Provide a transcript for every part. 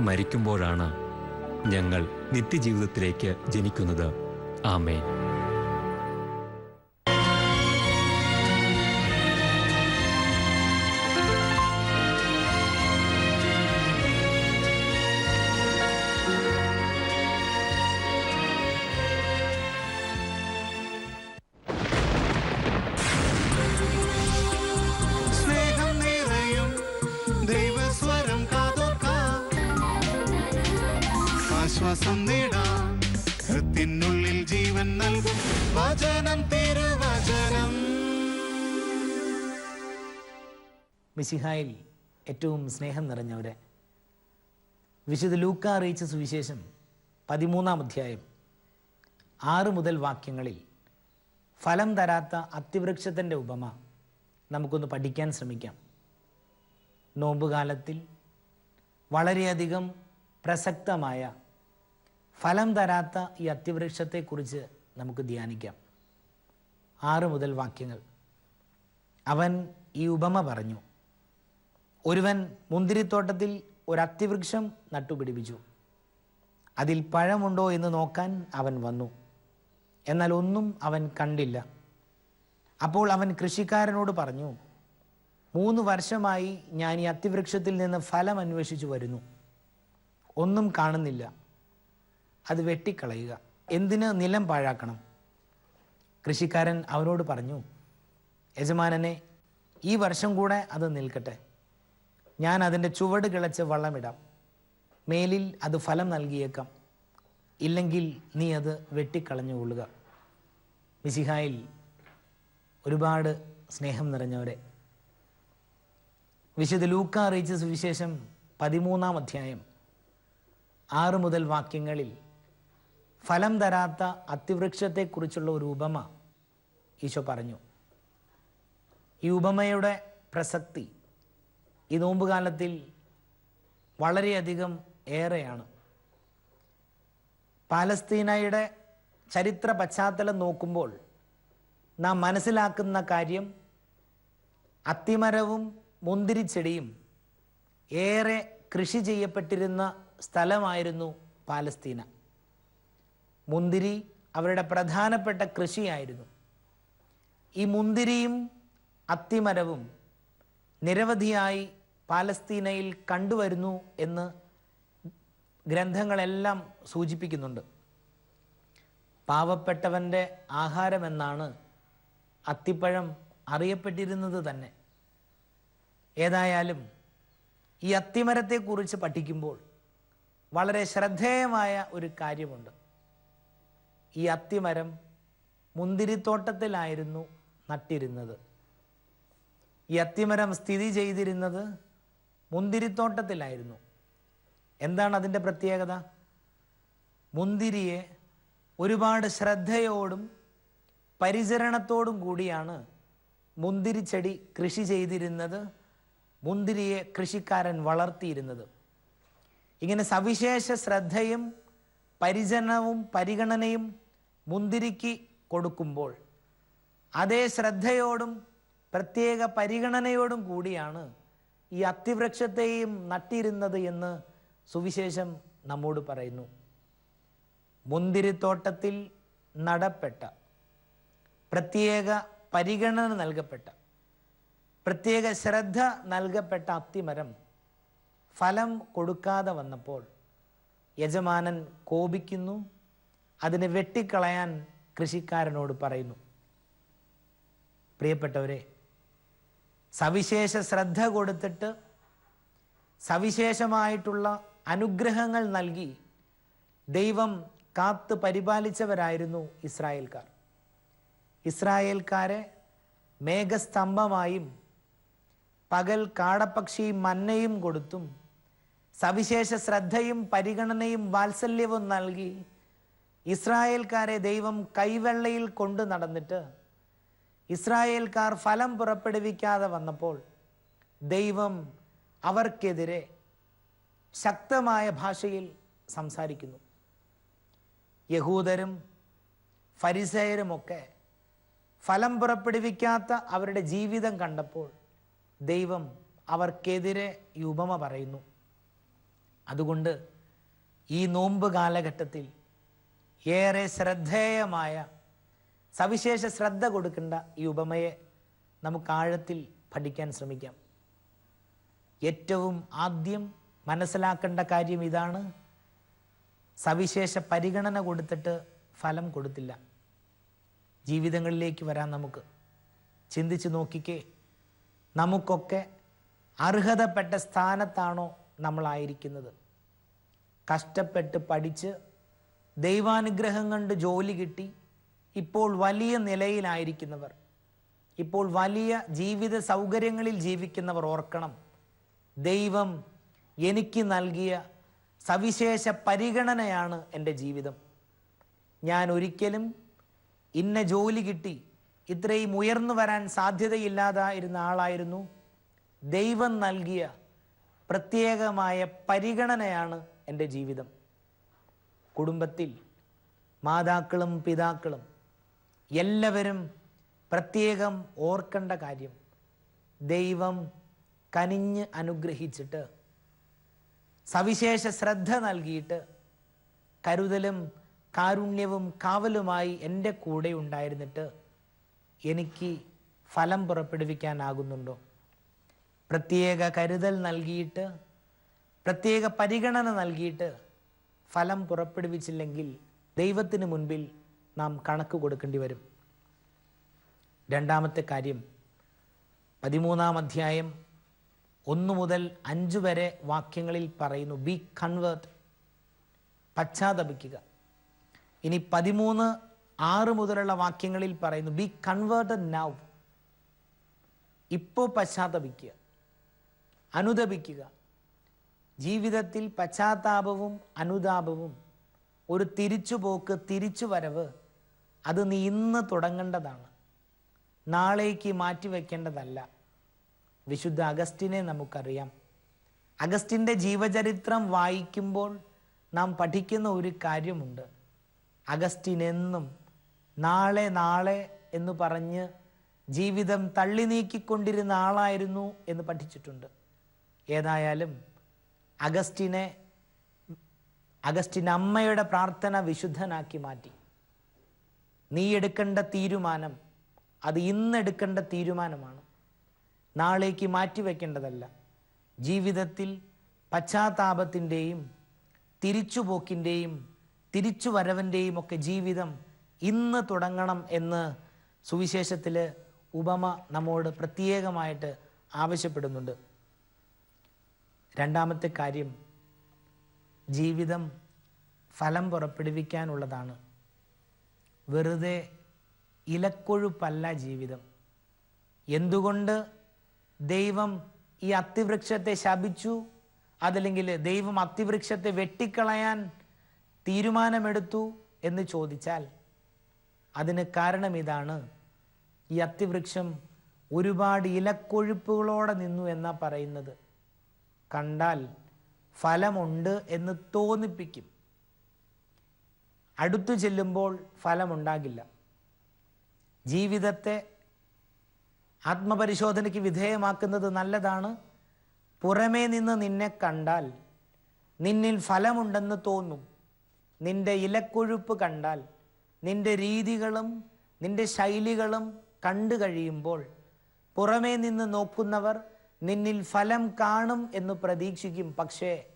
മരിക്കുമ്പോഴാണ് ഞങ്ങൾ നിത്യജീവിതത്തിലേക്ക് ജനിക്കുന്നത്. ആമേൻ. മിശിഹായിൽ ഏറ്റവും സ്നേഹം നിറഞ്ഞവരെ. വിശുദ്ധ ലൂക്ക അറിയിച്ച സുവിശേഷം പതിമൂന്നാം അധ്യായം ആറ് മുതൽ വാക്യങ്ങളിൽ ഫലം തരാത്ത അത്തിവൃക്ഷത്തിന്റെ ഉപമ നമുക്കൊന്ന് പഠിക്കാൻ ശ്രമിക്കാം. നോമ്പുകാലത്തിൽ വളരെയധികം പ്രസക്തമായ ഫലം തരാത്ത ഈ അത്തിവൃക്ഷത്തെക്കുറിച്ച് നമുക്ക് ധ്യാനിക്കാം. ആറ് മുതൽ വാക്യങ്ങൾ. അവൻ ഈ ഉപമ പറഞ്ഞു. ഒരുവൻ മുന്തിരിത്തോട്ടത്തിൽ ഒരു അത്തിവൃക്ഷം നട്ടുപിടിപ്പിച്ചു. അതിൽ പഴമുണ്ടോ എന്ന് നോക്കാൻ അവൻ വന്നു. എന്നാൽ ഒന്നും അവൻ കണ്ടില്ല. അപ്പോൾ അവൻ കൃഷിക്കാരനോട് പറഞ്ഞു മൂന്ന് വർഷമായി ഞാൻ ഈ അത്തിവൃക്ഷത്തിൽ നിന്ന് ഫലം അന്വേഷിച്ചു വരുന്നു. ഒന്നും കാണുന്നില്ല. അത് വെട്ടിക്കളയുക. എന്തിന് നിലം പാഴാക്കണം? കൃഷിക്കാരൻ അവനോട് പറഞ്ഞു യജമാനനെ ഈ വർഷം കൂടെ അത് നിൽക്കട്ടെ. ഞാൻ അതിന്റെ ചുവട് കിളച്ച് വള്ളമിടാം. മേലിൽ അത് ഫലം നൽകിയേക്കാം. ഇല്ലെങ്കിൽ നീ അത് വെട്ടിക്കളഞ്ഞുകൊള്ളുക. മിസിഹായിൽ ഒരുപാട് സ്നേഹം നിറഞ്ഞവരെ. വിശുദ്ധ ലൂക്ക അറിയിച്ച സുവിശേഷം പതിമൂന്നാം അധ്യായം ആറ് മുതൽ വാക്യങ്ങളിൽ ഫലം തരാത്ത അതിവൃക്ഷത്തെക്കുറിച്ചുള്ള ഒരു ഉപമ ഈശോ പറഞ്ഞു. ഈ ഉപമയുടെ പ്രസക്തി ഈ നോമ്പുകാലത്തിൽ വളരെയധികം ഏറെയാണ്. പാലസ്തീനയുടെ ചരിത്ര പശ്ചാത്തലം നോക്കുമ്പോൾ നാം മനസ്സിലാക്കുന്ന കാര്യം അത്തിമരവും മുന്തിരിച്ചെടിയും ഏറെ കൃഷി ചെയ്യപ്പെട്ടിരുന്ന സ്ഥലമായിരുന്നു പാലസ്തീന. മുന്തിരി അവരുടെ പ്രധാനപ്പെട്ട കൃഷിയായിരുന്നു. ഈ മുന്തിരിയും അത്തിമരവും നിരവധിയായി പാലസ്തീനയിൽ കണ്ടുവരുന്നു എന്ന് ഗ്രന്ഥങ്ങളെല്ലാം സൂചിപ്പിക്കുന്നുണ്ട്. പാവപ്പെട്ടവന്റെ ആഹാരമെന്നാണ് അത്തിപ്പഴം അറിയപ്പെട്ടിരുന്നത് തന്നെ. ഏതായാലും ഈ അത്തിമരത്തെക്കുറിച്ച് പഠിക്കുമ്പോൾ വളരെ ശ്രദ്ധേയമായ ഒരു കാര്യമുണ്ട്. ഈ അത്തിമരം മുന്തിരിത്തോട്ടത്തിലായിരുന്നു നട്ടിരുന്നത്. ഈ അത്തിമരം സ്ഥിതി ചെയ്തിരുന്നത് മുന്തിരിത്തോട്ടത്തിലായിരുന്നു. എന്താണ് അതിന്റെ പ്രത്യേകത? മുന്തിരിയെ ഒരുപാട് ശ്രദ്ധയോടും പരിചരണത്തോടും കൂടിയാണ് മുന്തിരിച്ചെടി കൃഷി ചെയ്തിരുന്നത് മുന്തിരിയെ കൃഷിക്കാരൻ വളർത്തിയിരുന്നത്. ഇങ്ങനെ സവിശേഷ ശ്രദ്ധയും പരിചരണവും പരിഗണനയും മുന്തിരിക്ക് കൊടുക്കുമ്പോൾ അതേ ശ്രദ്ധയോടും പ്രത്യേക പരിഗണനയോടും കൂടിയാണ് ഈ അത്തിവൃക്ഷത്തെയും നട്ടിരുന്നത് എന്ന് സുവിശേഷം നമ്മോട് പറയുന്നു. മുന്തിരിത്തോട്ടത്തിൽ നടപ്പെട്ട പ്രത്യേക പരിഗണന നൽകപ്പെട്ട പ്രത്യേക ശ്രദ്ധ നൽകപ്പെട്ട അത്തിമരം ഫലം കൊടുക്കാതെ വന്നപ്പോൾ യജമാനൻ കോപിക്കുന്നു അതിനെ വെട്ടിക്കളയാൻ കൃഷിക്കാരനോട് പറയുന്നു. പ്രിയപ്പെട്ടവരെ സവിശേഷ ശ്രദ്ധ കൊടുത്തിട്ട് സവിശേഷമായിട്ടുള്ള അനുഗ്രഹങ്ങൾ നൽകി ദൈവം കാത്ത് പരിപാലിച്ചവരായിരുന്നു ഇസ്രായേൽക്കാർ. ഇസ്രായേൽക്കാരെ മേഘസ്തംഭമായും പകൽ കാടപ്പക്ഷി മന്നയും കൊടുത്തും സവിശേഷ ശ്രദ്ധയും പരിഗണനയും വാത്സല്യവും നൽകി ഇസ്രായേൽക്കാരെ ദൈവം കൈവെള്ളയിൽ കൊണ്ടു നടന്നിട്ട് ഇസ്രായേൽക്കാർ ഫലം പുറപ്പെടുവിക്കാതെ വന്നപ്പോൾ ദൈവം അവർക്കെതിരെ ശക്തമായ ഭാഷയിൽ സംസാരിക്കുന്നു. യഹൂദരും ഫരിസയരുമൊക്കെ ഫലം പുറപ്പെടുവിക്കാത്ത അവരുടെ ജീവിതം കണ്ടപ്പോൾ ദൈവം അവർക്കെതിരെ ഈ ഉപമ പറയുന്നു. അതുകൊണ്ട് ഈ നോമ്പ് കാലഘട്ടത്തിൽ ഏറെ ശ്രദ്ധേയമായ സവിശേഷ ശ്രദ്ധ കൊടുക്കേണ്ട ഈ ഉപമയെ നമുക്ക് ആഴത്തിൽ പഠിക്കാൻ ശ്രമിക്കാം. ഏറ്റവും ആദ്യം മനസ്സിലാക്കേണ്ട കാര്യം ഇതാണ്. സവിശേഷ പരിഗണന കൊടുത്തിട്ട് ഫലം കൊടുത്തില്ല. ജീവിതങ്ങളിലേക്ക് വരാൻ നമുക്ക്. ചിന്തിച്ച് നോക്കിക്കേ. നമുക്കൊക്കെ അർഹതപ്പെട്ട സ്ഥാനത്താണോ നമ്മളായിരിക്കുന്നത്. കഷ്ടപ്പെട്ട് പഠിച്ച് ദൈവാനുഗ്രഹം കണ്ട് ജോലി കിട്ടി ഇപ്പോൾ വലിയ നിലയിലായിരിക്കുന്നവർ. ഇപ്പോൾ വലിയ ജീവിത സൗകര്യങ്ങളിൽ ജീവിക്കുന്നവർ ഓർക്കണം. ദൈവം എനിക്ക് നൽകിയ സവിശേഷ പരിഗണനയാണ് എന്റെ ജീവിതം. ഞാൻ ഒരിക്കലും ഇന്ന ജോലി കിട്ടി ഇത്രയും ഉയർന്നു വരാൻ സാധ്യതയില്ലാതായിരുന്ന ആളായിരുന്നു. ദൈവം നൽകിയ പ്രത്യേകമായ പരിഗണനയാണ് എന്റെ ജീവിതം. കുടുംബത്തിൽ മാതാക്കളും പിതാക്കളും എല്ലാവരും പ്രത്യേകം ഓർക്കേണ്ട കാര്യം. ദൈവം കനിഞ്ഞ് അനുഗ്രഹിച്ചിട്ട് സവിശേഷ ശ്രദ്ധ നൽകിയിട്ട് കരുതലും കാരുണ്യവും കാവലുമായി എന്റെ കൂടെ ഉണ്ടായിരുന്നിട്ട് എനിക്ക് ഫലം പുറപ്പെടുവിക്കാനാകുന്നുണ്ടോ? പ്രത്യേക കരുതൽ നൽകിയിട്ട് പ്രത്യേക പരിഗണന നൽകിയിട്ട് ഫലം പുറപ്പെടുവിച്ചില്ലെങ്കിൽ ദൈവത്തിന് മുൻപിൽ നാം കണക്ക് കൊടുക്കേണ്ടി വരും. രണ്ടാമത്തെ കാര്യം പതിമൂന്നാം അധ്യായം ഒന്ന് മുതൽ അഞ്ച് വരെ വാക്യങ്ങളിൽ പറയുന്നു ബി കൺവേർട്ട് പശ്ചാത്തപിക്കുക. ഇനി പതിമൂന്ന് ആറ് മുതലുള്ള വാക്യങ്ങളിൽ പറയുന്നു ബി കൺവേർട്ടഡ് നൗ ഇപ്പോൾ പശ്ചാത്തപിക്കുക. അനുദപിക്കുക. ജീവിതത്തിൽ പശ്ചാത്താപവും അനുതാപവും ഒരു തിരിച്ചുപോക്ക് തിരിച്ചുവരവ് അത് നീ ഇന്ന് തുടങ്ങേണ്ടതാണ്. നാളേക്ക് മാറ്റിവെക്കേണ്ടതല്ല വിശുദ്ധ അഗസ്റ്റിനെ നമുക്കറിയാം. അഗസ്റ്റിന്റെ ജീവചരിത്രം വായിക്കുമ്പോൾ നാം പഠിക്കുന്ന ഒരു കാര്യമുണ്ട്. അഗസ്റ്റിനെന്നും നാളെ നാളെ എന്ന് പറഞ്ഞ് ജീവിതം തള്ളി നീക്കിക്കൊണ്ടിരുന്ന ആളായിരുന്നു എന്ന് പഠിച്ചിട്ടുണ്ട്. ഏതായാലും അഗസ്റ്റിനെ അഗസ്റ്റിൻ അമ്മയുടെ പ്രാർത്ഥന വിശുദ്ധനാക്കി മാറ്റി. നീ എടുക്കേണ്ട തീരുമാനം അത് ഇന്ന് എടുക്കേണ്ട തീരുമാനമാണ്. നാളേക്ക് മാറ്റിവെക്കേണ്ടതല്ല ജീവിതത്തിൽ പശ്ചാത്താപത്തിന്റെയും തിരിച്ചുപോക്കിന്റെയും തിരിച്ചുവരവിന്റെയും ഒക്കെ ജീവിതം ഇന്ന് തുടങ്ങണം എന്ന് സുവിശേഷത്തിൽ ഉപമ നമ്മോട് പ്രത്യേകമായിട്ട് ആവശ്യപ്പെടുന്നുണ്ട്. രണ്ടാമത്തെ കാര്യം ജീവിതം ഫലം പുറപ്പെടുവിക്കാനുള്ളതാണ്. വെറുതെ ഇലക്കൊഴുപ്പല്ല ജീവിതം. എന്തുകൊണ്ട് ദൈവം ഈ അത്തിവൃക്ഷത്തെ ശപിച്ചു? അതല്ലെങ്കിൽ ദൈവം അത്തിവൃക്ഷത്തെ വെട്ടിക്കളയാൻ തീരുമാനമെടുത്തു എന്ന് ചോദിച്ചാൽ അതിന് കാരണം ഇതാണ്. ഈ അത്തിവൃക്ഷം ഒരുപാട് ഇലക്കൊഴുപ്പുകളോടെ നിന്നു എന്നാ പറയുന്നത്. കണ്ടാൽ ഫലമുണ്ട് എന്ന് തോന്നിപ്പിക്കും. അടുത്തു ചെല്ലുമ്പോൾ ഫലമുണ്ടാകില്ല. ജീവിതത്തെ ആത്മപരിശോധനയ്ക്ക് വിധേയമാക്കുന്നത് നല്ലതാണ്. പുറമേ നിന്ന് നിന്നെ കണ്ടാൽ നിന്നിൽ ഫലമുണ്ടെന്ന് തോന്നും. നിന്റെ ഇലക്കൊഴുപ്പ് കണ്ടാൽ നിന്റെ രീതികളും നിന്റെ ശൈലികളും കണ്ടു കഴിയുമ്പോൾ പുറമേ നിന്ന് നോക്കുന്നവർ നിന്നിൽ ഫലം കാണും എന്ന് പ്രതീക്ഷിക്കും. പക്ഷേ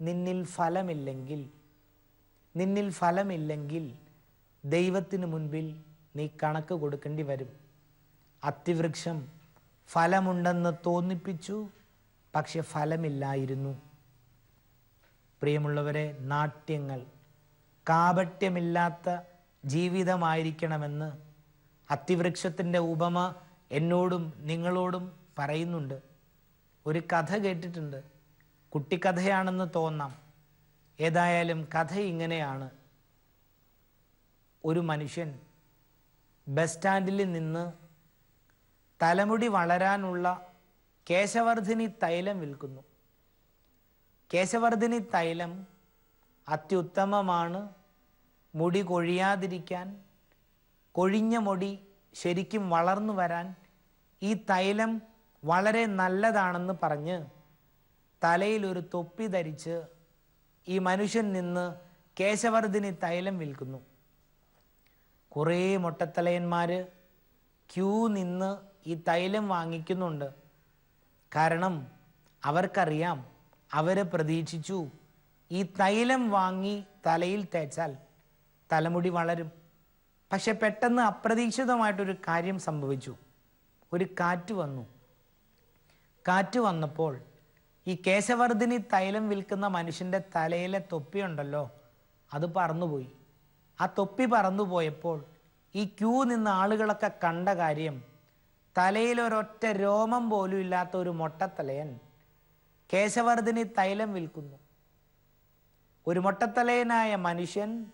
നിന്നിൽ ഫലമില്ലെങ്കിൽ നിന്നിൽ ഫലമില്ലെങ്കിൽ ദൈവത്തിന് മുൻപിൽ നീ കണക്ക് കൊടുക്കേണ്ടി വരും. അത്തിവൃക്ഷം ഫലമുണ്ടെന്ന് തോന്നിപ്പിച്ചു പക്ഷെ ഫലമില്ലായിരുന്നു. പ്രിയമുള്ളവരെ നാട്യങ്ങൾ കാപട്യമില്ലാത്ത ജീവിതമായിരിക്കണമെന്ന് അത്തിവൃക്ഷത്തിന്റെ ഉപമ എന്നോടും നിങ്ങളോടും പറയുന്നുണ്ട്. ഒരു കഥ കേട്ടിട്ടുണ്ട്. കുട്ടിക്കഥയാണെന്ന് തോന്നാം. ഏതായാലും കഥ ഇങ്ങനെയാണ്. ഒരു മനുഷ്യൻ ബസ് സ്റ്റാൻഡിൽ നിന്ന് തലമുടി വളരാനുള്ള കേശവർദ്ധിനി തൈലം വിൽക്കുന്നു. കേശവർദ്ധിനി തൈലം അത്യുത്തമമാണ്. മുടി കൊഴിയാതിരിക്കാൻ കൊഴിഞ്ഞ മുടി ശരിക്കും വളർന്നു വരാൻ ഈ തൈലം വളരെ നല്ലതാണെന്ന് പറഞ്ഞ് തലയിൽ ഒരു തൊപ്പി ധരിച്ച് ഈ മനുഷ്യൻ നിന്ന് കേശവർദ്ധിനി തൈലം വിൽക്കുന്നു. കുറേ മൊട്ടത്തലയന്മാർ ക്യൂ നിന്ന് ഈ തൈലം വാങ്ങിക്കുന്നുണ്ട്. കാരണം അവർക്കറിയാം അവർ പ്രതീക്ഷിച്ചു ഈ തൈലം വാങ്ങി തലയിൽ തേച്ചാൽ തലമുടി വളരും. പക്ഷെ പെട്ടെന്ന് അപ്രതീക്ഷിതമായിട്ടൊരു കാര്യം സംഭവിച്ചു. ഒരു കാറ്റ് വന്നു. കാറ്റ് വന്നപ്പോൾ ഈ കേശവർദ്ധിനി തൈലം വിൽക്കുന്ന മനുഷ്യന്റെ തലയിലെ തൊപ്പിയുണ്ടല്ലോ അത് പറന്നുപോയി. ആ തൊപ്പി പറന്നുപോയപ്പോൾ ഈ ക്യൂ നിന്ന് ആളുകളൊക്കെ കണ്ട കാര്യം തലയിൽ ഒരൊറ്റ രോമം പോലും ഇല്ലാത്ത ഒരു മൊട്ടത്തലയൻ കേശവർദ്ധിനി തൈലം വിൽക്കുന്നു. ഒരു മൊട്ടത്തലയനായ മനുഷ്യൻ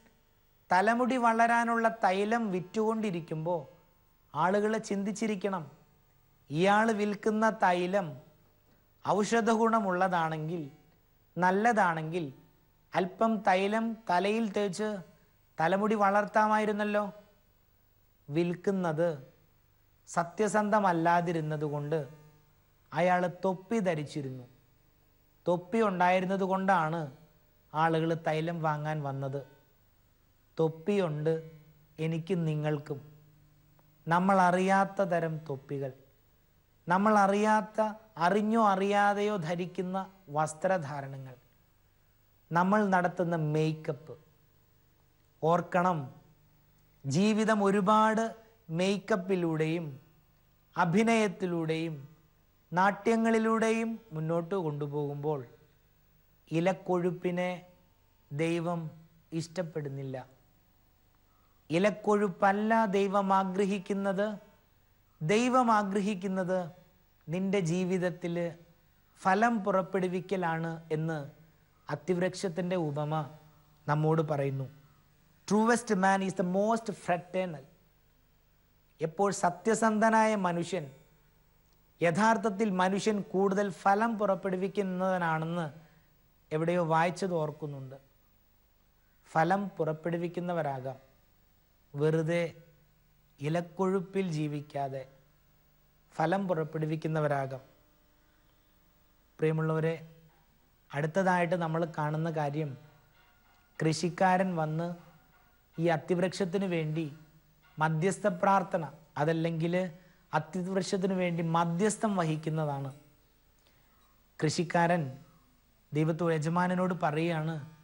തലമുടി വളരാനുള്ള തൈലം വിറ്റുകൊണ്ടിരിക്കുമ്പോൾ ആളുകൾ ചിന്തിച്ചിരിക്കണം ഇയാൾ വിൽക്കുന്ന തൈലം ഔഷധ ഗുണമുള്ളതാണെങ്കിൽ നല്ലതാണെങ്കിൽ അല്പം തൈലം തലയിൽ തേച്ച് തലമുടി വളർത്താമായിരുന്നല്ലോ. വിൽക്കുന്നത് സത്യസന്ധമല്ലാതിരുന്നതുകൊണ്ട് അയാൾ തൊപ്പി ധരിച്ചിരുന്നു. തൊപ്പി ഉണ്ടായിരുന്നത് കൊണ്ടാണ് ആളുകൾ തൈലം വാങ്ങാൻ വന്നത്. തൊപ്പിയുണ്ട് എനിക്കും നിങ്ങൾക്കും. നമ്മൾ അറിയാത്ത തരം തൊപ്പികൾ. നമ്മൾ അറിയാത്ത അറിഞ്ഞോ അറിയാതെയോ ധരിക്കുന്ന വസ്ത്രധാരണങ്ങൾ. നമ്മൾ നടത്തുന്ന മേക്കപ്പ് ഓർക്കണം ജീവിതം ഒരുപാട് മേക്കപ്പിലൂടെയും അഭിനയത്തിലൂടെയും നാട്യങ്ങളിലൂടെയും മുന്നോട്ട് കൊണ്ടുപോകുമ്പോൾ ഇലക്കൊഴുപ്പിനെ ദൈവം ഇഷ്ടപ്പെടുന്നില്ല. ഇലക്കൊഴുപ്പല്ല ദൈവം ആഗ്രഹിക്കുന്നത് ദൈവം ആഗ്രഹിക്കുന്നത് നിന്റെ ജീവിതത്തിൽ ഫലം പുറപ്പെടുവിക്കലാണ് എന്ന് അത്തിവൃക്ഷത്തിന്റെ ഉപമ നമ്മോട് പറയുന്നു. Truest man is the most fraternal എപ്പോൾ സത്യസന്ധനായ മനുഷ്യൻ യഥാർത്ഥത്തിൽ മനുഷ്യൻ കൂടുതൽ ഫലം പുറപ്പെടുവിക്കുന്നതിനാണെന്ന് എവിടെയോ വായിച്ചത് ഓർക്കുന്നുണ്ട്. ഫലം പുറപ്പെടുവിക്കുന്നവരാകാം. വെറുതെ ഇലക്കൊഴുപ്പിൽ ജീവിക്കാതെ ഫലം പുറപ്പെടുവിക്കുന്നവരാകാം. പ്രിയമുള്ളവരെ അടുത്തതായിട്ട് നമ്മൾ കാണുന്ന കാര്യം കൃഷിക്കാരൻ വന്ന് ഈ അത്തിവൃക്ഷത്തിന് വേണ്ടി മധ്യസ്ഥ പ്രാർത്ഥന അതല്ലെങ്കിൽ അത്തിവൃക്ഷത്തിന് വേണ്ടി മധ്യസ്ഥം വഹിക്കുന്നതാണ്. കൃഷിക്കാരൻ ദൈവത്വ യജമാനോട് പറയുകയാണ്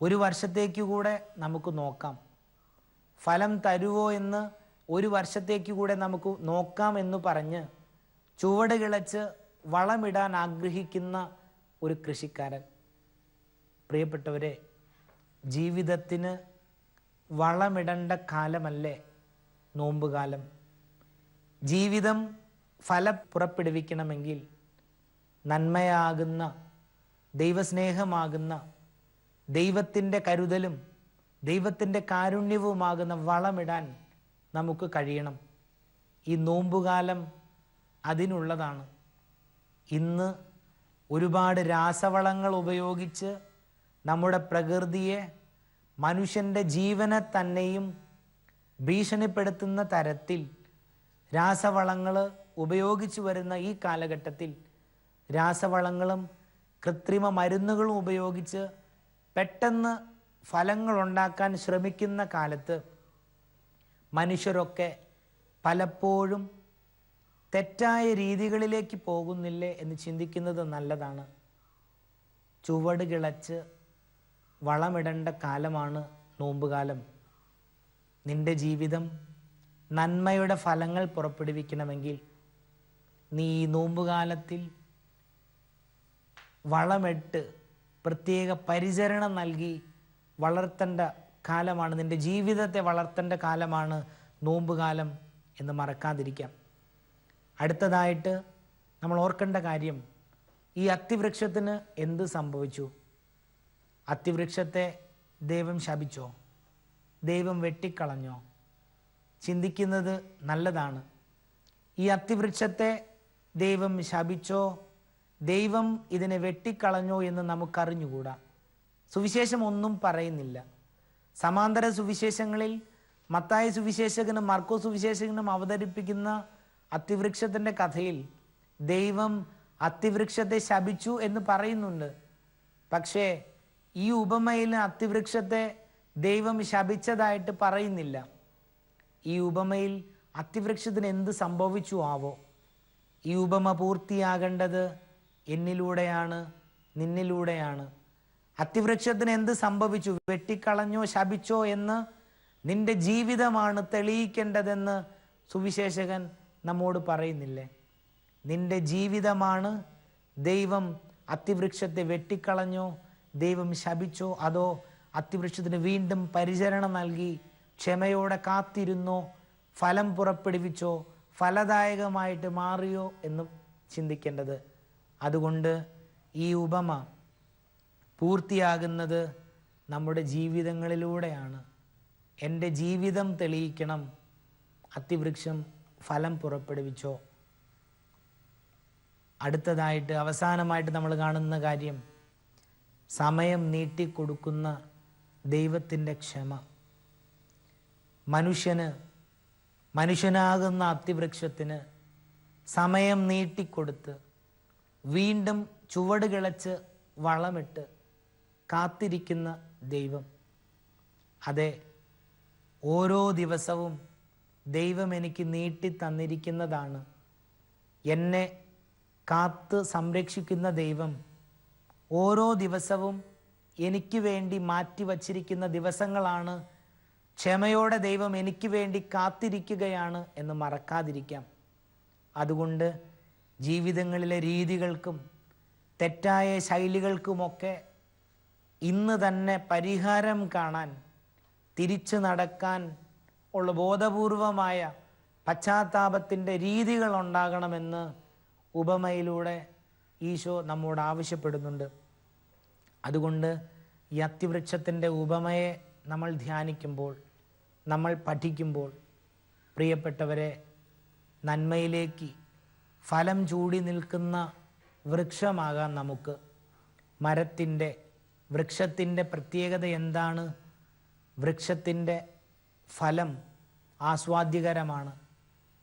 ഒരു വർഷത്തേക്ക് കൂടെ നമുക്ക് നോക്കാം. ഫലം തരുവോ എന്ന് ഒരു വർഷത്തേക്ക് കൂടെ നമുക്ക് നോക്കാം എന്ന് പറഞ്ഞ് ചുവട് കിളച്ച് വളമിടാൻ ആഗ്രഹിക്കുന്ന ഒരു കൃഷിക്കാരൻ. പ്രിയപ്പെട്ടവരെ ജീവിതത്തിന് വളമിടേണ്ട കാലമല്ലേ നോമ്പുകാലം? ജീവിതം ഫല പുറപ്പെടുവിക്കണമെങ്കിൽ നന്മയാകുന്ന ദൈവസ്നേഹമാകുന്ന ദൈവത്തിന്റെ കരുതലും ദൈവത്തിന്റെ കാരുണ്യവുമാകുന്ന വളമിടാൻ നമുക്ക് കഴിയണം. ഈ നോമ്പുകാലം അതിനുള്ളതാണ്. ഇന്ന് ഒരുപാട് രാസവളങ്ങൾ ഉപയോഗിച്ച് നമ്മുടെ പ്രകൃതിയെ മനുഷ്യന്റെ ജീവനെ തന്നെയും ഭീഷണിപ്പെടുത്തുന്ന തരത്തിൽ രാസവളങ്ങൾ ഉപയോഗിച്ചു വരുന്ന ഈ കാലഘട്ടത്തിൽ രാസവളങ്ങളും കൃത്രിമ മരുന്നുകളും ഉപയോഗിച്ച് പെട്ടെന്ന് ഫലങ്ങളുണ്ടാക്കാൻ ശ്രമിക്കുന്ന കാലത്ത് മനുഷ്യരൊക്കെ പലപ്പോഴും തെറ്റായ രീതികളിലേക്ക് പോകുന്നില്ലേ എന്ന് ചിന്തിക്കുന്നത് നല്ലതാണ്. ചുവട് കിളച്ച് വളമിടേണ്ട കാലമാണ് നോമ്പുകാലം. നിന്റെ ജീവിതം നന്മയുടെ ഫലങ്ങൾ പുറപ്പെടുവിക്കണമെങ്കിൽ നീ ഈ നോമ്പുകാലത്തിൽ വളമിട്ട് പ്രത്യേക പരിചരണം നൽകി വളർത്തേണ്ട കാലമാണ്. നിന്റെ ജീവിതത്തെ വളർത്തേണ്ട കാലമാണ് നോമ്പുകാലം എന്ന് മറക്കാതിരിക്കാം. അടുത്തതായിട്ട് നമ്മൾ ഓർക്കേണ്ട കാര്യം ഈ അത്തിവൃക്ഷത്തിന് എന്ത് സംഭവിച്ചു? അത്തിവൃക്ഷത്തെ ദൈവം ശപിച്ചോ? ദൈവം വെട്ടിക്കളഞ്ഞോ? ചിന്തിക്കുന്നത് നല്ലതാണ്. ഈ അത്തിവൃക്ഷത്തെ ദൈവം ശപിച്ചോ? ദൈവം ഇതിനെ വെട്ടിക്കളഞ്ഞോ എന്ന് നമുക്കറിഞ്ഞുകൂടാ. സുവിശേഷം ഒന്നും പറയുന്നില്ല. സമാന്തര സുവിശേഷങ്ങളിൽ മത്തായ സുവിശേഷകനും മർക്കോ സുവിശേഷകനും അവതരിപ്പിക്കുന്ന അത്തിവൃക്ഷത്തിന്റെ കഥയിൽ ദൈവം അത്തിവൃക്ഷത്തെ ശപിച്ചു എന്ന് പറയുന്നുണ്ട്. പക്ഷേ ഈ ഉപമയിൽ അത്തിവൃക്ഷത്തെ ദൈവം ശപിച്ചതായിട്ട് പറയുന്നില്ല. ഈ ഉപമയിൽ അത്തിവൃക്ഷത്തിന് എന്ത് സംഭവിച്ചു ആവോ? ഈ ഉപമ പൂർത്തിയാകേണ്ടത് എന്നിലൂടെയാണ് നിന്നിലൂടെയാണ്. അത്തിവൃക്ഷത്തിന് എന്ത് സംഭവിച്ചു? വെട്ടിക്കളഞ്ഞോ ശപിച്ചോ എന്ന് നിന്റെ ജീവിതമാണ് തെളിയിക്കേണ്ടതെന്ന് സുവിശേഷകൻ നമ്മോട് പറയുന്നില്ലേ? നിന്റെ ജീവിതമാണ് ദൈവം അത്തിവൃക്ഷത്തെ വെട്ടിക്കളഞ്ഞോ ദൈവം ശപിച്ചോ അതോ അത്തിവൃക്ഷത്തിന് വീണ്ടും പരിചരണം നൽകി ക്ഷമയോടെ കാത്തിരുന്നോ ഫലം പുറപ്പെടുവിച്ചോ ഫലദായകമായിട്ട് മാറിയോ എന്ന് ചിന്തിക്കേണ്ടത്. അതുകൊണ്ട് ഈ ഉപമ പൂർത്തിയാകുന്നത് നമ്മുടെ ജീവിതങ്ങളിലൂടെയാണ്. എന്റെ ജീവിതം തെളിയിക്കണം. അത്തിവൃക്ഷം ഫലം പുറപ്പെടുവിച്ചോ. അടുത്തതായിട്ട് അവസാനമായിട്ട് നമ്മൾ കാണുന്ന കാര്യം സമയം നീട്ടിക്കൊടുക്കുന്ന ദൈവത്തിന്റെ ക്ഷമ. മനുഷ്യന് മനുഷ്യനാകുന്ന അത്തിവൃക്ഷത്തിന് സമയം നീട്ടിക്കൊടുത്ത് വീണ്ടും ചുവട് കിളച്ച് വളമിട്ട് കാത്തിരിക്കുന്ന ദൈവം. അതെ ഓരോ ദിവസവും ദൈവം എനിക്ക് നീട്ടി തന്നിരിക്കുന്നതാണ്. എന്നെ കാത്ത് സംരക്ഷിക്കുന്ന ദൈവം ഓരോ ദിവസവും എനിക്ക് വേണ്ടി മാറ്റി വച്ചിരിക്കുന്ന ദിവസങ്ങളാണ്. ക്ഷമയോടെ ദൈവം എനിക്ക് വേണ്ടി കാത്തിരിക്കുകയാണ് എന്ന് മറക്കാതിരിക്കാം. അതുകൊണ്ട് ജീവിതങ്ങളിലെ രീതികൾക്കും തെറ്റായ ശൈലികൾക്കുമൊക്കെ ഇന്ന് തന്നെ പരിഹാരം കാണാൻ തിരിച്ചു നടക്കാൻ ഉള്ള ബോധപൂർവമായ പശ്ചാത്താപത്തിന്റെ രീതികൾ ഉണ്ടാകണമെന്ന് ഉപമയിലൂടെ ഈശോ നമ്മോട് ആവശ്യപ്പെടുന്നുണ്ട്. അതുകൊണ്ട് ഈ അത്തിവൃക്ഷത്തിന്റെ ഉപമയെ നമ്മൾ ധ്യാനിക്കുമ്പോൾ നമ്മൾ പഠിക്കുമ്പോൾ പ്രിയപ്പെട്ടവരെ നന്മയിലേക്ക് ഫലം ചൂടി നിൽക്കുന്ന വൃക്ഷമാകാൻ നമുക്ക്. മരത്തിന്റെ വൃക്ഷത്തിന്റെ പ്രത്യേകത എന്താണ്? വൃക്ഷത്തിന്റെ ഫലം ആസ്വാദ്യകരമാണ്.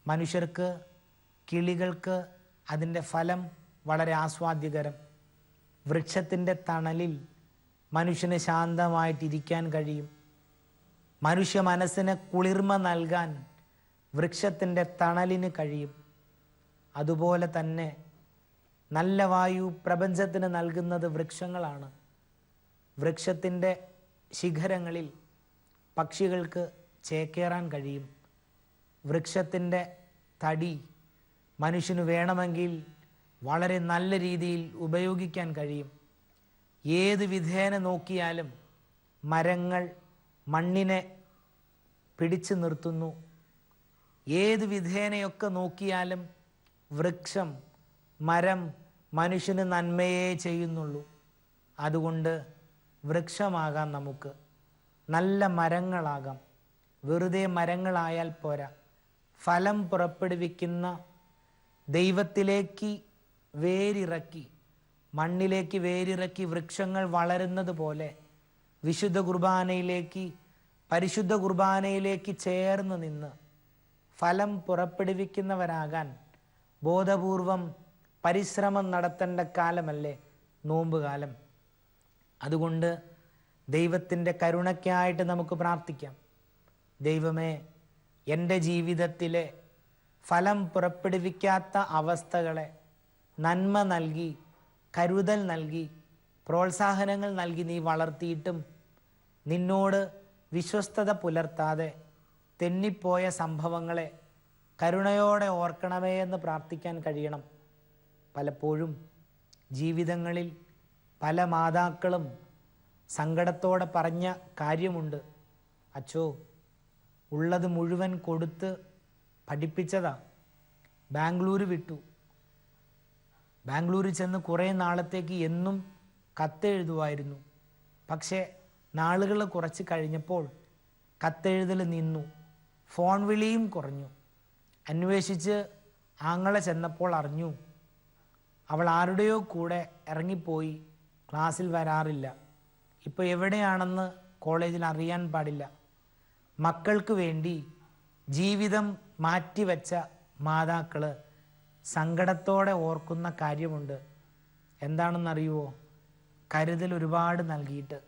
മനുഷ്യർക്ക് കിളികൾക്ക് അതിന്റെ ഫലം വളരെ ആസ്വാദ്യകരം. വൃക്ഷത്തിന്റെ തണലിൽ മനുഷ്യന് ശാന്തമായിട്ടിരിക്കാൻ കഴിയും. മനുഷ്യ മനസ്സിന് കുളിർമ നൽകാൻ വൃക്ഷത്തിന്റെ തണലിന് കഴിയും. അതുപോലെ തന്നെ നല്ല വായു പ്രപഞ്ചത്തിന് നൽകുന്നത് വൃക്ഷങ്ങളാണ്. വൃക്ഷത്തിന്റെ ശിഖരങ്ങളിൽ പക്ഷികൾക്ക് ചേക്കേറാൻ കഴിയും. വൃക്ഷത്തിന്റെ തടി മനുഷ്യന് വേണമെങ്കിൽ വളരെ നല്ല രീതിയിൽ ഉപയോഗിക്കാൻ കഴിയും. ഏത് വിധേന നോക്കിയാലും മരങ്ങൾ മണ്ണിനെ പിടിച്ചു നിർത്തുന്നു. ഏത് വിധേനയൊക്കെ നോക്കിയാലും വൃക്ഷം മരം മനുഷ്യന് നന്മയേ ചെയ്യുന്നുള്ളൂ. അതുകൊണ്ട് വൃക്ഷമാകാം നമുക്ക്. നല്ല മരങ്ങളാകാം. വെറുതെ മരങ്ങളായാൽ പോരാ. ഫലം പുറപ്പെടുവിക്കുന്ന ദൈവത്തിലേക്ക് വേരിറക്കി മണ്ണിലേക്ക് വേരിറക്കി വൃക്ഷങ്ങൾ വളരുന്നത് പോലെ വിശുദ്ധ കുർബാനയിലേക്ക് പരിശുദ്ധ കുർബാനയിലേക്ക് ചേർന്ന് നിന്ന് ഫലം പുറപ്പെടുവിക്കുന്നവരാകാൻ ബോധപൂർവം പരിശ്രമം നടത്തേണ്ട കാലമല്ലേ? നോമ്പുകാലം. അതുകൊണ്ട് ദൈവത്തിന്റെ കരുണയ്ക്കായിട്ട് നമുക്ക് പ്രാർത്ഥിക്കാം. ദൈവമേ എന്റെ ജീവിതത്തിലെ ഫലം പുറപ്പെടുവിക്കാത്ത അവസ്ഥകളെ നന്മ നൽകി കരുതൽ നൽകി പ്രോത്സാഹനങ്ങൾ നൽകി നീ വളർത്തിയിട്ടും നിന്നോട് വിശ്വസ്തത പുലർത്താതെ തെന്നിപ്പോയ സംഭവങ്ങളെ കരുണയോടെ ഓർക്കണമേ എന്ന് പ്രാർത്ഥിക്കാൻ കഴിയണം. പലപ്പോഴും ജീവിതങ്ങളിൽ പല മാതാക്കളും സങ്കടത്തോടെ പറഞ്ഞ കാര്യമുണ്ട്. അച്ചോ ഉള്ളത് മുഴുവൻ കൊടുത്ത് പഠിപ്പിച്ചതാ. ബാംഗ്ലൂർ വിട്ടു. ബാംഗ്ലൂരിൽ ചെന്ന് കുറേ നാളത്തേക്ക് എന്നും കത്തെഴുതുമായിരുന്നു പക്ഷേ നാളുകൾ കുറച്ച് കഴിഞ്ഞപ്പോൾ കത്തെഴുതൽ നിന്നു. ഫോൺ വിളിയും കുറഞ്ഞു. അന്വേഷിച്ച് ആങ്ങളെ ചെന്നപ്പോൾ അറിഞ്ഞു. അവൾ ആരുടെയോ കൂടെ ഇറങ്ങിപ്പോയി. ക്ലാസ്സിൽ വരാറില്ല. ഇപ്പോൾ എവിടെയാണെന്ന് കോളേജിൽ അറിയാൻ പാടില്ല. മക്കൾക്ക് വേണ്ടി ജീവിതം മാറ്റിവെച്ച മാതാക്കൾ സങ്കടത്തോടെ ഓർക്കുന്ന കാര്യമുണ്ട്. എന്താണെന്നറിയുവോ? കരുതൽ ഒരുപാട് നൽകിയിട്ട്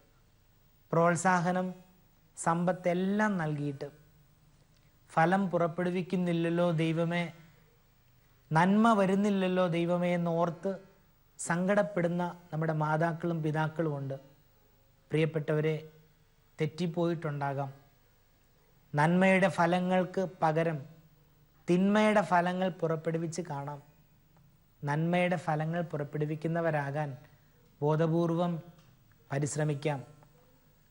പ്രോത്സാഹനം സമ്പത്തെല്ലാം നൽകിയിട്ട്. ഫലം പുറപ്പെടുവിക്കുന്നില്ലല്ലോ ദൈവമേ? നന്മ വരുന്നില്ലല്ലോ ദൈവമേ എന്ന് ഓർത്ത് സങ്കടപ്പെടുന്ന നമ്മുടെ മാതാക്കളും പിതാക്കളും ഉണ്ട്. പ്രിയപ്പെട്ടവരെ തെറ്റിപ്പോയിട്ടുണ്ടാകാം. നന്മയുടെ ഫലങ്ങൾക്ക് പകരം തിന്മയുടെ ഫലങ്ങൾ പുറപ്പെടുവിച്ച് കാണാം. നന്മയുടെ ഫലങ്ങൾ പുറപ്പെടുവിക്കുന്നവരാകാൻ ബോധപൂർവം പരിശ്രമിക്കാം.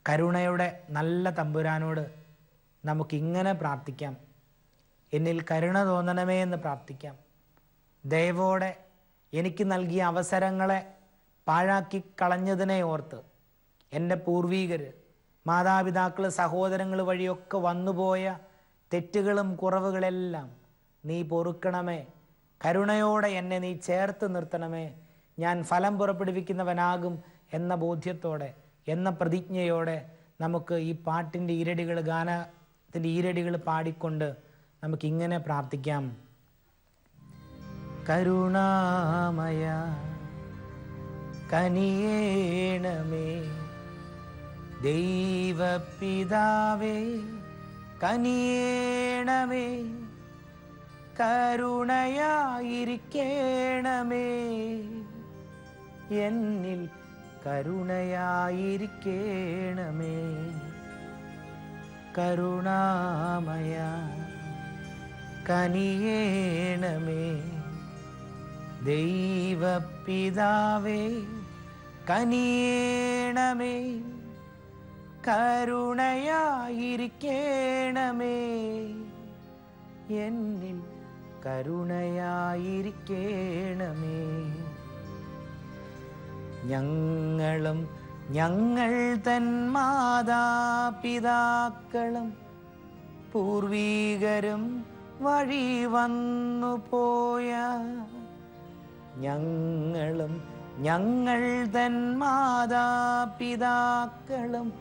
കരുണയുടെ നല്ല തമ്പുരാനോട് നമുക്കിങ്ങനെ പ്രാർത്ഥിക്കാം. എന്നിൽ കരുണ തോന്നണമേ എന്ന് പ്രാർത്ഥിക്കാം. ദയവോടെ എനിക്ക് നൽകിയ അവസരങ്ങളെ പാഴാക്കി കളഞ്ഞതിനെ ഓർത്ത് എന്റെ പൂർവീകർ മാതാപിതാക്കൾ സഹോദരങ്ങൾ വഴിയൊക്കെ വന്നുപോയ തെറ്റുകളും കുറവുകളെല്ലാം നീ പൊറുക്കണമേ. കരുണയോടെ എന്നെ നീ ചേർത്ത് നിർത്തണമേ. ഞാൻ ഫലം പുറപ്പെടുവിക്കുന്നവനാകും എന്ന ബോധ്യത്തോടെ എന്ന പ്രതിജ്ഞയോടെ നമുക്ക് ഈ പാട്ടിന്റെ ഈരടികൾ ഗാനത്തിന്റെ ഈരടികൾ പാടിക്കൊണ്ട് നമുക്കിങ്ങനെ പ്രാർത്ഥിക്കാം. കരുണാമയ കനിയേണമേ. ദൈവപിതാവേ കനിയേണമേ. കരുണയായിരിക്കേണമേ. എന്നിൽ കരുണയായിരിക്കേണമേ. കരുണാമയ കനിയേണമേ. ദൈവപിതാവേ കനിയേണമേ കരുണയായിരിക്കേണമേ. എന്നിൽ കരുണയായിരിക്കേണമേ. ഞങ്ങളും ഞങ്ങൾ തൻ മാതാപിതാക്കളും പൂർവീകരും വഴി വന്നു പോയ ഞങ്ങളും ഞങ്ങൾ തൻ മാതാപിതാക്കളും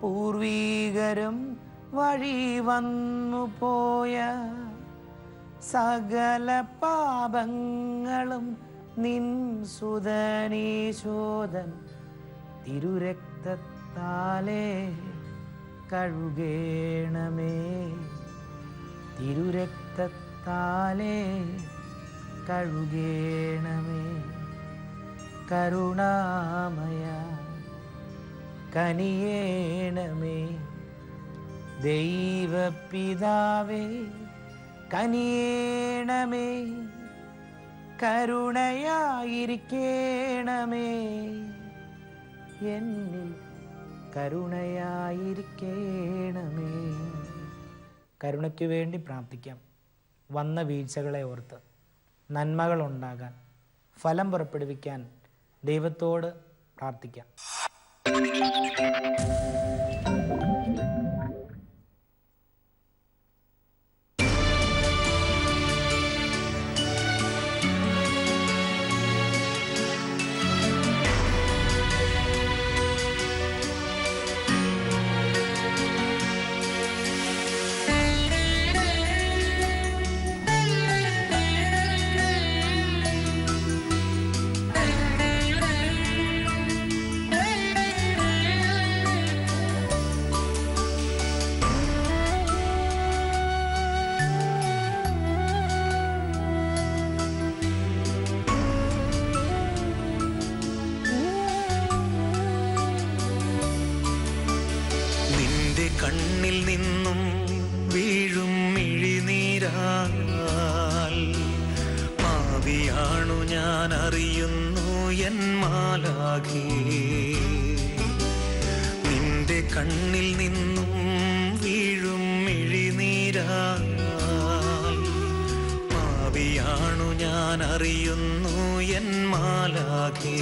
പൂർവീകരും വഴി വന്നു പോയ സകല പാപങ്ങളും നിൻ സുതനീശോദൻ തിരുരക്തത്താലേ കഴുകേണമേ. തിരുരക്തത്താലേ കഴുകേണമേ. കരുണാമയ കനിയേണമേ. ദൈവപിതാവേ കനിയേണമേ. കരുണയായിരിക്കേണമേ. എന്നിൽ കരുണയായിരിക്കേണമേ. കരുണയ്ക്കു വേണ്ടി പ്രാർത്ഥിക്കാം. വന്ന വീഴ്ചകളെ ഓർത്ത്. നന്മകളുണ്ടാകാൻ ഫലം പുറപ്പെടുവിക്കാൻ ദൈവത്തോട് പ്രാർത്ഥിക്കാം. പാവിയാണു ഞാൻ അറിയുന്നു എൻ മാലാഖേ.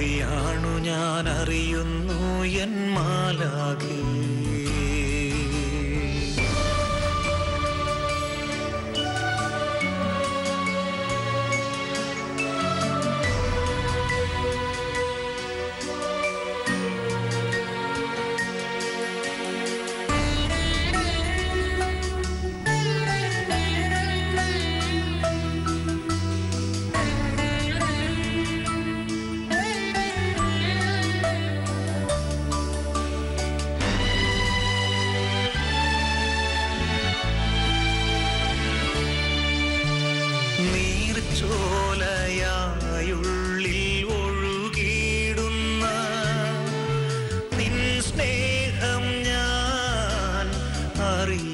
കവിയാണു ഞാൻ അറിയുന്നു എൻ മാലാകേ.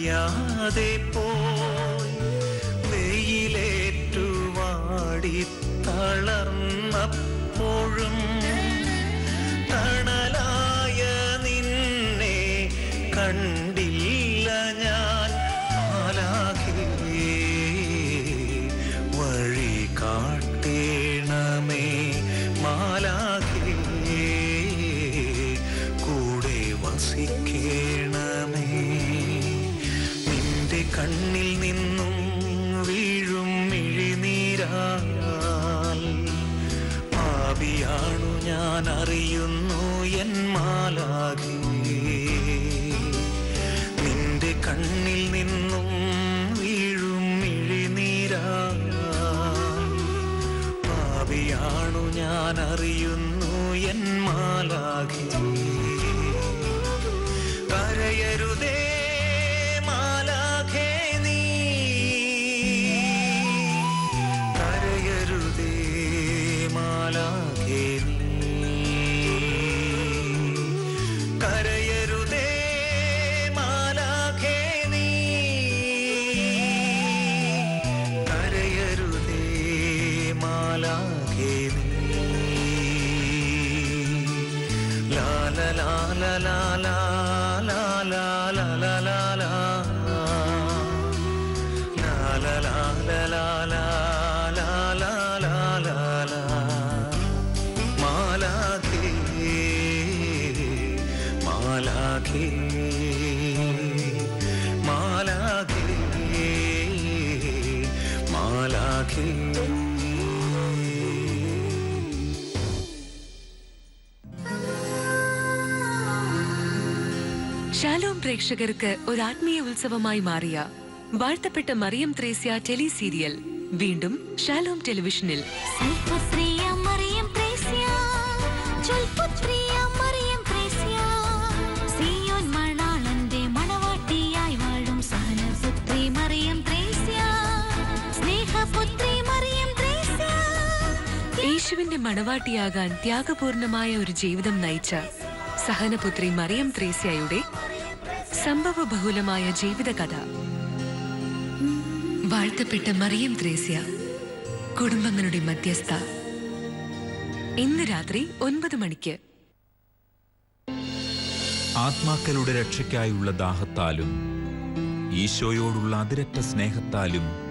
അറിയാതെ പോയി നെയ്യിലേറ്റുവാടി തളർന്നപ്പോഴും തണ ഷാലോം പ്രേക്ഷകർക്ക് ഒരു ആത്മീയ ഉത്സവമായി മാറിയ വാഴ്ത്തപ്പെട്ട മറിയം ത്രേസ്യ ടെലി സീരിയൽ വീണ്ടും ഷാലോം ടെലിവിഷനിൽ. യേശുവിന്റെ മണവാട്ടിയാകാൻ ത്യാഗപൂർണമായ ഒരു ജീവിതം നയിച്ച സഹനപുത്രി മറിയം ത്രേസ്യയുടെ സംഭവബഹുലമായ ജീവിതകഥ. വാഴ്ത്തപ്പെട്ട മറിയം ത്രേസ്യ കുടുംബങ്ങളുടെ മധ്യസ്ഥ. ഇന്ന് രാത്രി ഒൻപത് മണിക്ക്. ആത്മാക്കളുടെ രക്ഷയ്ക്കായുള്ള ദാഹത്താലും ഈശോയോടുള്ള അതിരറ്റ സ്നേഹത്താലും